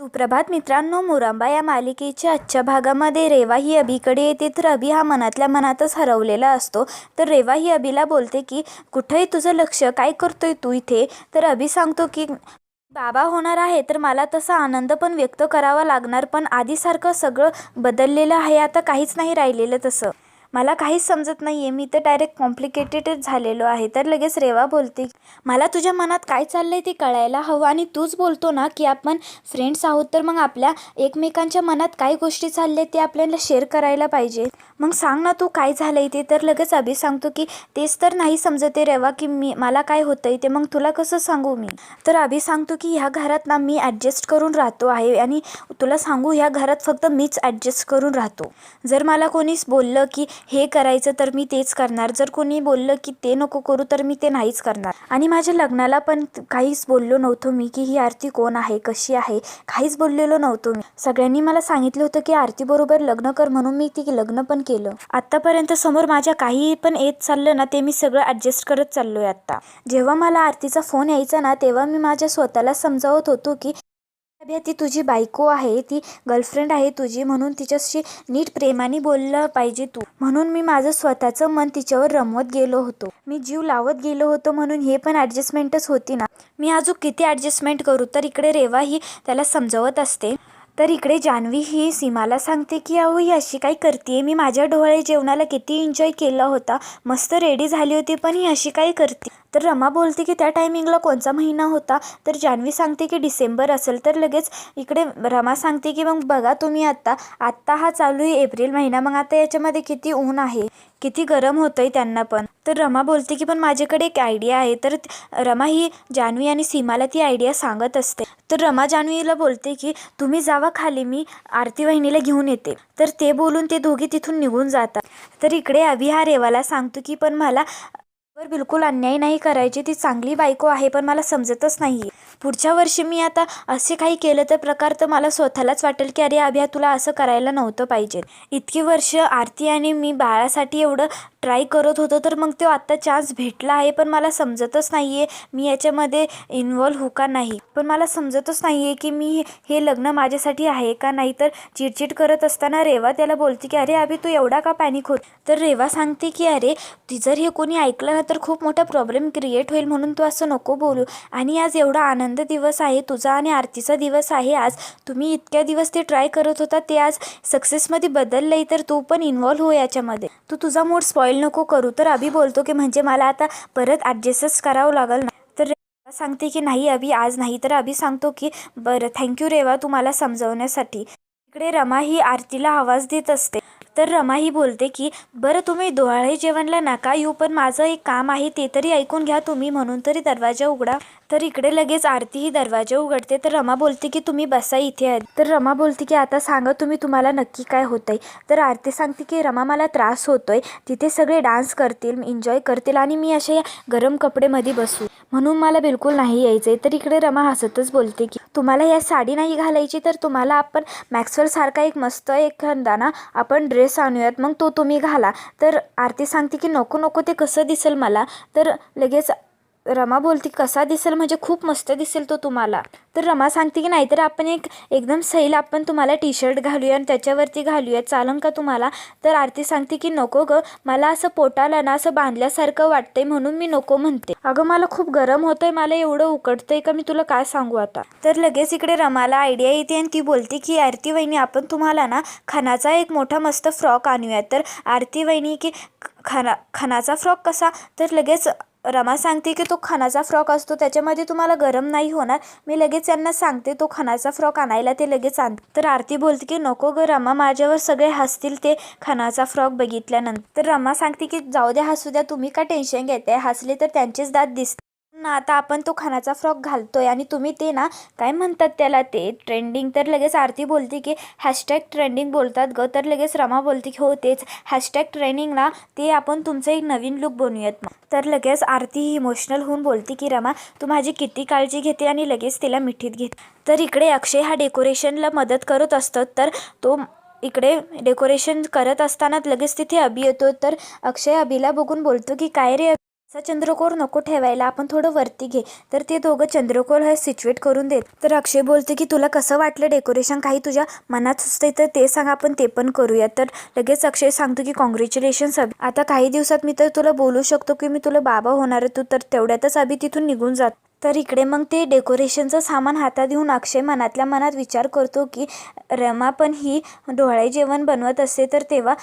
सुप्रभात मित्रांनो मुरांबा या मालिकेच्या आजच्या भागामध्ये रेवा ही अभिकडे येते. तर अभि हा मनातल्या मनातच हरवलेला असतो. तर रेवा ही अभिला बोलते की कुठंही तुझं लक्ष काय करतोय तू इथे? तर अभि सांगतो की बाबा होणार आहे तर मला तसा आनंद पण व्यक्त करावा लागणार पण आधीसारखं सगळं बदललेलं आहे आता काहीच नाही राहिलेलं तसं. मला काहीच समजत नाही आहे मी तर डायरेक्ट कॉम्प्लिकेटेडच झालेलो आहे. तर लगेच रेवा बोलते मला तुझ्या मनात काय चाललं आहे ते कळायला हवं आणि तूच बोलतो ना की आपण फ्रेंड्स आहोत तर मग आपल्या एकमेकांच्या मनात काय गोष्टी चालल्या ते आपल्याला शेअर करायला पाहिजे. मग सांग ना तू काय झालं आहे ते. तर लगेच अभि सांगतो की तेच तर नाही समजत आहे रेवा की मी मला काय होतं आहे ते. मग तुला कसं सांगू मी? तर अभि सांगतो की ह्या घरात ना मी ॲडजस्ट करून राहतो आहे आणि तुला सांगू ह्या घरात फक्त मीच ॲडजस्ट करून राहतो. जर मला कोणीच बोललं की हे करायचं तर मी तेच करणार. जर कोणी बोललं की ते नको करू तर मी ते नाहीच करणार. आणि माझ्या लग्नाला पण काहीच बोललो नव्हतो मी की ही आरती कोण आहे कशी आहे काहीच बोललेलो नव्हतो मी. सगळ्यांनी मला सांगितलं होतं की आरतीबरोबर लग्न कर म्हणून मी ती लग्न पण केलं. आत्तापर्यंत समोर माझ्या काही पण येत चाललं ना ते मी सगळं ॲडजस्ट करत चाललोय आत्ता. जेव्हा मला आरतीचा फोन यायचा ना तेव्हा मी माझ्या स्वतःला समजावत होतो की अभ्या ती तुझी बायको आहे ती गर्लफ्रेंड आहे तुझी म्हणून तिच्याशी नीट प्रेमाने बोललं पाहिजे तू. म्हणून मी माझं स्वतःचं मन तिच्यावर रमवत गेलो होतो. मी जीव लावत गेलो होतो म्हणून हे पण ॲडजस्टमेंटच होती ना. मी अजून किती ॲडजस्टमेंट करू तर इकडे रेवा ही त्याला समजावत असते. तर इकडे जान्हवी ही सीमाला सांगते की अहो ही अशी काय करते मी माझ्या डोळे जेवणाला किती एन्जॉय केला होता. मस्त रेडी झाली होती पण ही अशी काय करते? तर रमा बोलते की त्या टायमिंगला कोणचा महिना होता? तर जान्हवी सांगते की डिसेंबर असेल. तर लगेच इकडे रमा सांगते की मग बघा तुम्ही आत्ता आत्ता हा चालू आहे एप्रिल महिना. मग आता याच्यामध्ये किती ऊन आहे? किती गरम होतंय त्यांना पण. तर रमा बोलते की पण माझ्याकडे एक आयडिया आहे. तर रमा ही जान्हवी आणि सीमाला ती आयडिया सांगत असते. तर रमा जान्हवीला बोलते की तुम्ही जावा खाली मी आरती वहिनीला घेऊन येते. तर ते बोलून ते दोघे तिथून निघून जातात. तर इकडे अभि हा रेवाला सांगतो की पण मला वर बिलकुल अन्याय नाही करायची. ती चांगली बायको आहे पण मला समजतच नाही पुढच्या वर्षी मी आता असे काही केलं तर प्रकार तर मला स्वतःलाच वाटेल की अरे अभ्या तुला असं करायला नव्हतं पाहिजे. इतकी वर्ष आरती आणि मी बाळासाठी एवढं ट्राय करत होतो तर मग तो आत्ता चान्स भेटला आहे पण मला समजतच नाही आहे मी याच्यामध्ये इन्वॉल्व हो का नाही. पण मला समजतच नाही आहे की मी हे लग्न माझ्यासाठी आहे का नाही तर चिडचिड करत असताना रेवा त्याला बोलते की अरे अभि तू एवढा का पॅनिक होत? तर रेवा सांगते की अरे ती जर हे कोणी ऐकलं ना तर खूप मोठा प्रॉब्लेम क्रिएट होईल म्हणून तू असं नको बोलू. आणि आज एवढा आनंद दिवस आहे तुझा आणि आरतीचा दिवस आहे आज. तुम्ही इतक्या दिवस ते ट्राय करत होता ते आज सक्सेसमध्ये बदललं तर तू पण इन्वॉल्व हो याच्यामध्ये. तू तुझा मूड स्पॉईल नको करू. तर अभि बोलतो की म्हणजे मला आता परत ॲडजस्टच करावं लागेल ना. तर रेवा सांगते की नाही अभि आज नाही. तर अभि सांगतो की बरं थँक्यू रेवा तू मला समजवण्यासाठी. इकडे रमा ही आरतीला आवाज देत असते. तर रमा ही बोलते की बरं तुम्ही डोहाळे जेवणला नका येऊ पण माझं एक काम आहे ते तरी ऐकून घ्या तुम्ही म्हणून तरी दरवाजा उघडा. तर इकडे लगेच आरतीही दरवाजा उघडते. तर रमा बोलते की तुम्ही बसा इथे. आहेत तर रमा बोलते की आता सांगा तुम्ही तुम्हाला नक्की काय होतंय? तर आरती सांगते की रमा मला त्रास होतोय. तिथे सगळे डान्स करतील एन्जॉय करतील आणि मी अशा या गरम कपडेमध्ये बसू. म्हणून मला बिलकुल नाही यायचंय. तर इकडे रमा हसतच बोलते की तुम्हाला या साडी नाही घालायची तर तुम्हाला आपण मॅक्सवेल सारखा एक मस्त एखादा ना आपण ड्रेस आणूयात मग तो तुम्ही घाला. तर आरती सांगते की नको नको ते कसं दिसेल मला. तर लगेच रमा बोलते कसा दिसेल? म्हणजे खूप मस्त दिसेल तो तुम्हाला. तर रमा सांगते की नाहीतर आपण एक एकदम सैल आपण तुम्हाला टी शर्ट घालूया आणि त्याच्यावरती घालूया. चालन का तुम्हाला? तर आरती सांगते की नको गं. मला असं पोटाला ना असं बांधल्यासारखं वाटतंय म्हणून मी नको म्हणते. अगं मला खूप गरम होतंय. मला एवढं उकडतंय का? मी तुला काय सांगू आता? तर लगेच इकडे रमाला आयडिया येते आणि ती बोलते की आरती वहिनी आपण तुम्हाला ना खानाचा एक मोठा मस्त फ्रॉक आणूया. तर आरती वहिनी की खाना खानाचा फ्रॉक कसा? तर लगेच रमा सांगते की तो खणाचा फ्रॉक असतो त्याच्यामध्ये तुम्हाला गरम नाही होणार. मी लगेच यांना सांगते तो खणाचा फ्रॉक आणायला ते लगेच आण. तर आरती बोलते की नको ग रमा माझ्यावर सगळे हसतील ते खणाचा फ्रॉक बघितल्यानंतर. रमा सांगते की जाऊ द्या हसू द्या तुम्ही का टेन्शन घेताय? हसले तर त्यांचेच दात दिसते ना आता आपण तो खानाचा फ्रॉक घालतोय आणि तुम्ही ते ना काय म्हणतात त्याला ते? ट्रेंडिंग तर लगेच आरती बोलते की हॅशटॅग ट्रेंडिंग बोलतात ग तर लगेच रमा बोलते की हो तेच. हॅशटॅग ट्रेंडिंग ना ते आपण तुमचं एक नवीन लुक बनवूयात मग. तर लगेच आरती ही इमोशनल होऊन बोलते की रमा तू माझी किती काळजी घेते आणि लगेच तिला मिठीत घेते. तर इकडे अक्षय हा डेकोरेशनला मदत करत असतो तर तो इकडे डेकोरेशन करत असताना लगेच तिथे अभि येतो. तर अक्षय अभिला बघून बोलतो की काय रे असा चंद्रकोर नको ठेवायला आपण थोडं वरती घे. तर ते दोघं चंद्रकोर हे सिच्युएट करून देत. तर अक्षय बोलते की तुला कसं वाटलं डेकोरेशन काही तुझ्या मनात सुचते तर ते सांग आपण ते पण करूया तर लगेच अक्षय सांगतो की कॉंग्रॅच्युलेशन्स अभि आता काही दिवसात मी तर तुला बोलू शकतो की मी तुला बाबा होणार आहे तू तर तेवढ्यातच अभि तिथून निघून जात. तर इकडे मग ते डेकोरेशनचं सामान हातात घेऊन अक्षय मनातल्या मनात विचार करतो की रमा पण ही डोहाळे जेवण बनवत असते तर तेव्हा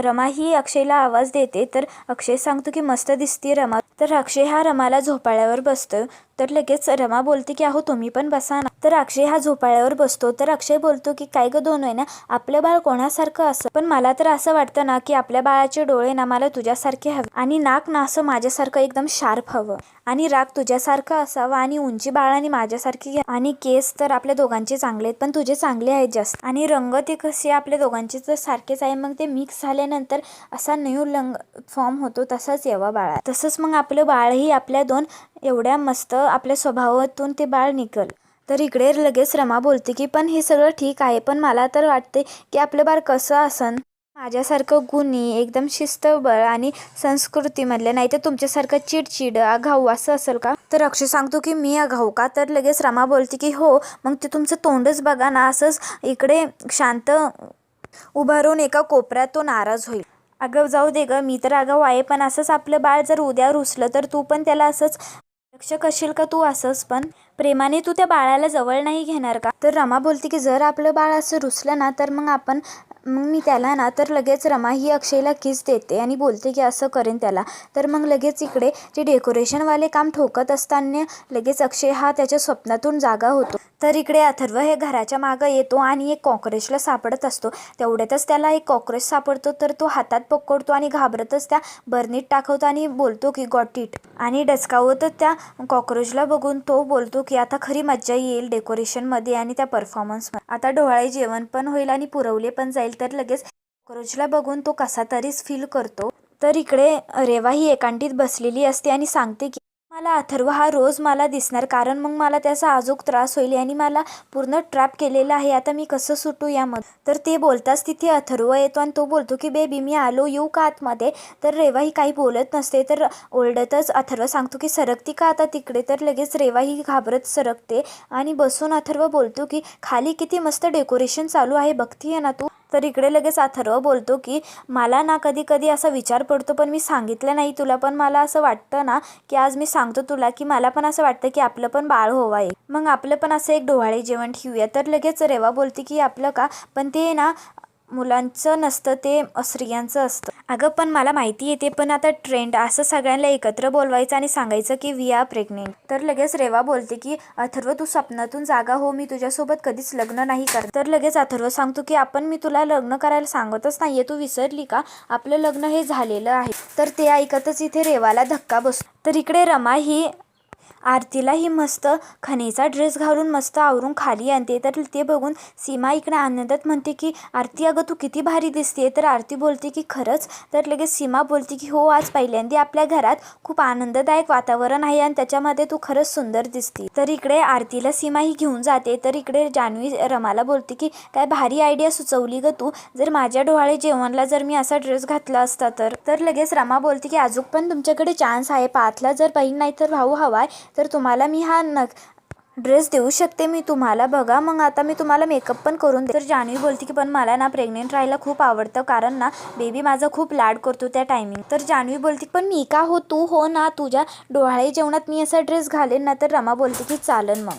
रमा ही अक्षयला आवाज देते तर अक्षय सांगतो की मस्त दिसते रमा. तर अक्षय हा रमाला झोपाळ्यावर बसतो तर लगेच रमा बोलते की अहो तुम्ही पण बसा ना. तर अक्षय हा झोपाळ्यावर बसतो. तर अक्षय बोलतो की काय ग दोन आहे ना? आपलं बाळ कोणासारखं असं? पण मला तर असं वाटतं ना की आपल्या बाळाचे डोळे ना मला तुझ्यासारखे हवे आणि नाक ना असं माझ्यासारखं एकदम शार्प हवं. आणि राग तुझ्यासारखं असावा आणि उंची बाळाने माझ्यासारखी घ्या. आणि केस तर आपल्या दोघांचे चांगले आहेत पण तुझे चांगले आहेत जास्त. आणि रंग ते कसे आपल्या दोघांचे तर सारखेच आहे. मग ते मिक्स झाल्यानंतर असा न्यू लंग फॉर्म होतो तसाच यावा बाळा तसंच मग आपलं बाळही आपल्या दोन एवढ्या मस्त आपल्या स्वभावातून ते बाळ निघल. तर इकडे लगेच रमा बोलते की पण हे सगळं ठीक आहे पण मला तर वाटते की आपलं बाळ कसं असन? माझ्यासारखं गुणी एकदम शिस्तबळ आणि संस्कृतीमधलं नाही तर तुमच्यासारखं चिडचिड आघाऊ असं असेल का? तर अक्षय सांगतो की मी आघाऊ का? तर लगेच रमा बोलते की हो मग ते तुमचं तोंडच बघा ना असंच इकडे शांत उभा राहून एका कोपऱ्यात तो नाराज होईल. अगं जाऊ दे ग मी तर अगाऊ आहे पण असंच आपलं बाळ जर उद्या रुसलं तर तू पण त्याला असंच लक्ष कशील का तू असंच? पण प्रेमाने तू त्या बाळाला जवळ नाही घेणार का? तर रमा बोलते की जर आपलं बाळ असं रुसलं ना तर मग आपण मग मी त्याला ना तर लगेच रमा ही अक्षयला किस देते आणि बोलते की असं करेन त्याला. तर मग लगेच इकडे जे डेकोरेशनवाले काम ठोकत असताना लगेच अक्षय हा त्याच्या स्वप्नातून जागा होतो. तर इकडे अथर्व हे घराच्या मागं येतो आणि एक कॉक्रोचला सापडत असतो. तेवढ्यातच त्याला एक कॉक्रोच सापडतो तर तो हातात पकडतो आणि घाबरतच त्या बर्नीत टाकवतो आणि बोलतो की गॉट इट. आणि डचकावतच त्या कॉक्रोचला बघून तो बोलतो की आता खरी मज्जा येईल डेकोरेशनमध्ये आणि त्या परफॉर्मन्समध्ये आता डोहाळे जेवण पण होईल आणि पुरवले पण जाईल. तर लगेच कॉक्रोचला बघून तो कसा तरीच फील करतो. तर इकडे रेवा ही एकांटीत बसलेली असते आणि सांगते की मला अथर्व हा रोज मला दिसणार कारण मग मला त्याचा अजूक त्रास होईल आणि मला पूर्ण ट्रॅप केलेला आहे. आता मी कसं सुटू यामध्ये तर ते बोलताच तिथे अथर्व येतो आणि तो बोलतो की बेबी मी आलो येऊ का आतमध्ये? तर रेवा ही काही बोलत नसते तर ओरडतच अथर्व सांगतो की सरकती का आता तिकडे? तर लगेच रेवा ही घाबरत सरकते आणि बसून अथर्व बोलतो की खाली किती मस्त डेकोरेशन चालू आहे बघतीये ना तू? तर इकडे लगेच अथर्व बोलतो की मला ना कधी कधी असा विचार पडतो पण मी सांगितलं नाही तुला पण मला असं वाटतं ना की आज मी सांगतो तुला की मला पण असं वाटतं की आपलं पण बाळ होवा आहे मग आपलं पण असं एक डोहाळे जेवण ठेवूया. तर लगेच रेवा बोलते की आपलं का? पण ते ना मुलांचं नसतं ते स्त्रियांचं असतं. अगं पण मला माहिती येते पण आता ट्रेंड असं सगळ्यांना एकत्र बोलवायचं आणि सांगायचं की वी आर प्रेग्नेंट तर लगेच रेवा बोलते की अथर्व तू स्वप्नातून जागा हो मी तुझ्यासोबत कधीच लग्न नाही कर तर लगेच अथर्व सांगतो की आपण मी तुला लग्न करायला सांगतच नाहीये तू विसरली का? आपलं लग्न हे झालेलं आहे. तर ते ऐकतच इथे रेवाला धक्का बसतो. तर इकडे रमा ही आरतीला ही मस्त खनेचा ड्रेस घालून मस्त आवरून खाली आणते. तर ते बघून सीमा इकडे आनंदात म्हणते की आरती अगं तू किती भारी दिसते तर आरती बोलते की खरंच? तर लगेच सीमा बोलते की हो आज पहिल्यांदा आपल्या घरात खूप आनंददायक वातावरण आहे आणि त्याच्यामध्ये तू खरंच सुंदर दिसते. तर इकडे आरतीला सीमा ही घेऊन जाते. तर इकडे जान्हवी रमाला बोलते की काय भारी आयडिया सुचवली ग तू. जर माझ्या डोहाळे जेवणला जर मी असा ड्रेस घातला असता तर. तर लगेच रमा बोलते की अजून पण तुमच्याकडे चान्स आहे. पाथला जर बहीण नाही तर भाऊ हवाय. तर तुम्हाला मी हा न ड्रेस देऊ शकते मी तुम्हाला बघा. मग आता मी तुम्हाला मेकअप पण करून दे तर जान्हवी बोलते की पण मला ना प्रेग्नेंट राहायला खूप आवडतं. कारण ना बेबी माझा खूप लाड करतो त्या टायमिंग तर जान्हवी बोलते पण मी का हो? तू हो ना. तुझ्या डोहाळे जेवणात मी असा ड्रेस घालेन ना. तर रमा बोलते की चालन मग.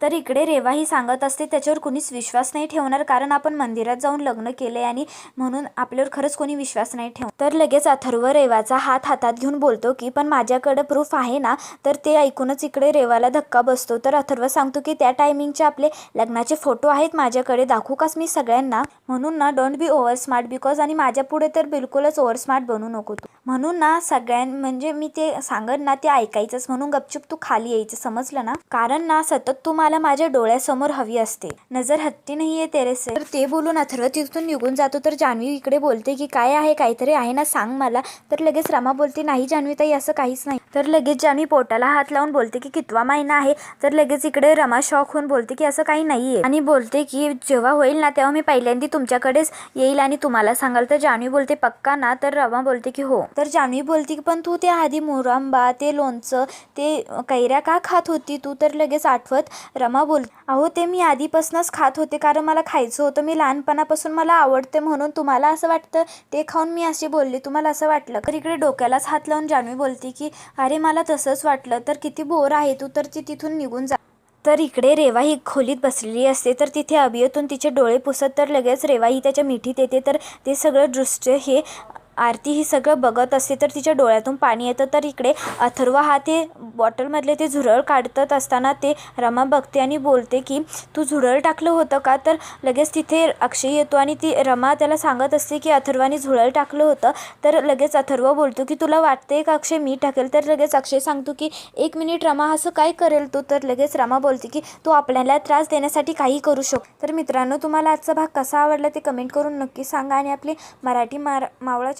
तर इकडे रेवा ही सांगत असते त्याच्यावर कोणीच विश्वास नाही ठेवणार कारण आपण मंदिरात जाऊन लग्न केले आणि म्हणून आपल्यावर खरंच कोणी विश्वास नाही ठेव तर लगेच अथर्व रेवाचा हात हातात घेऊन बोलतो की पण माझ्याकडे प्रूफ आहे ना तर ते ऐकूनच इकडे रेवाला धक्का बसतो. तर अथर्व सांगतो की त्या टायमिंगचे आपले लग्नाचे फोटो आहेत माझ्याकडे दाखवू कास मी सगळ्यांना? म्हणून ना don't be over smart because आणि माझ्या पुढे तर बिलकुलच ओव्हर स्मार्ट बनू नको तू. म्हणून ना सगळ्यां म्हणजे मी ते सांगत ना ते ऐकायचंच म्हणून गपचूप तू खाली यायचं समजलं ना? कारण ना सतत तू मला मला माझ्या डोळ्यासमोर हवी असते. नजर हत्ती नाहीये तेरेसे तर ते बोलून अथर्व तिथून निघून जातो. तर जान्हवी इकडे बोलते की काय आहे? काहीतरी आहे ना? सांग मला. तर लगेच रमा बोलते नाही जान्हवी ताई असं काहीच नाही. तर लगेच जान्हवी पोटाला हात लावून बोलते की कितवा महिना आहे. तर लगेच इकडे रमा शॉक होऊन बोलते की असं काही नाहीये. आणि बोलते की जेव्हा होईल ना तेव्हा मी पहिल्यांदा तुमच्याकडेच येईल आणि तुम्हाला सांगाल. तर जान्हवी बोलते पक्का ना? तर रमा बोलते की हो. तर जान्हवी बोलते की पण तू ते आधी मुरांबा ते लोणचं ते कैऱ्या का खात होती तू? तर लगेच आठवत रमा बोल अहो ते मी आधीपासूनच खात होते कारण मला खायचं होतं. मी लहानपणापासून मला आवडते म्हणून तुम्हाला असं वाटतं? ते खाऊन मी अशी बोलली तुम्हाला असं वाटलं? तर इकडे डोक्यालाच हात लावून जान्हवी बोलते की अरे मला तसंच वाटलं. तर किती बोर आहे तू? तर ती तिथून निघून जा. तर इकडे रेवा ही खोलीत बसलेली असते. तर तिथे अभियतून तिचे डोळे पुसत तर लगेच रेवा ही त्याच्या मिठीत येते. तर ते सगळं दृश्य हे आरती ही सगळं बघत असते तर तिच्या डोळ्यातून पाणी येतं. तर इकडे अथर्व हा ते बॉटलमधले ते झुरळ काढत असताना ते रमा बघते आणि बोलते की तू झुरळ टाकलं होतं का? तर लगेच तिथे अक्षय येतो आणि ती रमा त्याला सांगत असते की अथर्वाने झुरळ टाकलं होतं. तर लगेच अथर्व बोलतो की तुला वाटते का अक्षय मी टाकेल? तर लगेच अक्षय सांगतो की एक मिनिट रमा असं काय करेल तू? तर लगेच रमा बोलते की तू आपल्याला त्रास देण्यासाठी काही करू शकतो तर मित्रांनो तुम्हाला आजचा भाग कसा आवडला ते कमेंट करून नक्की सांगा आणि आपली मराठी मार मावळाच्या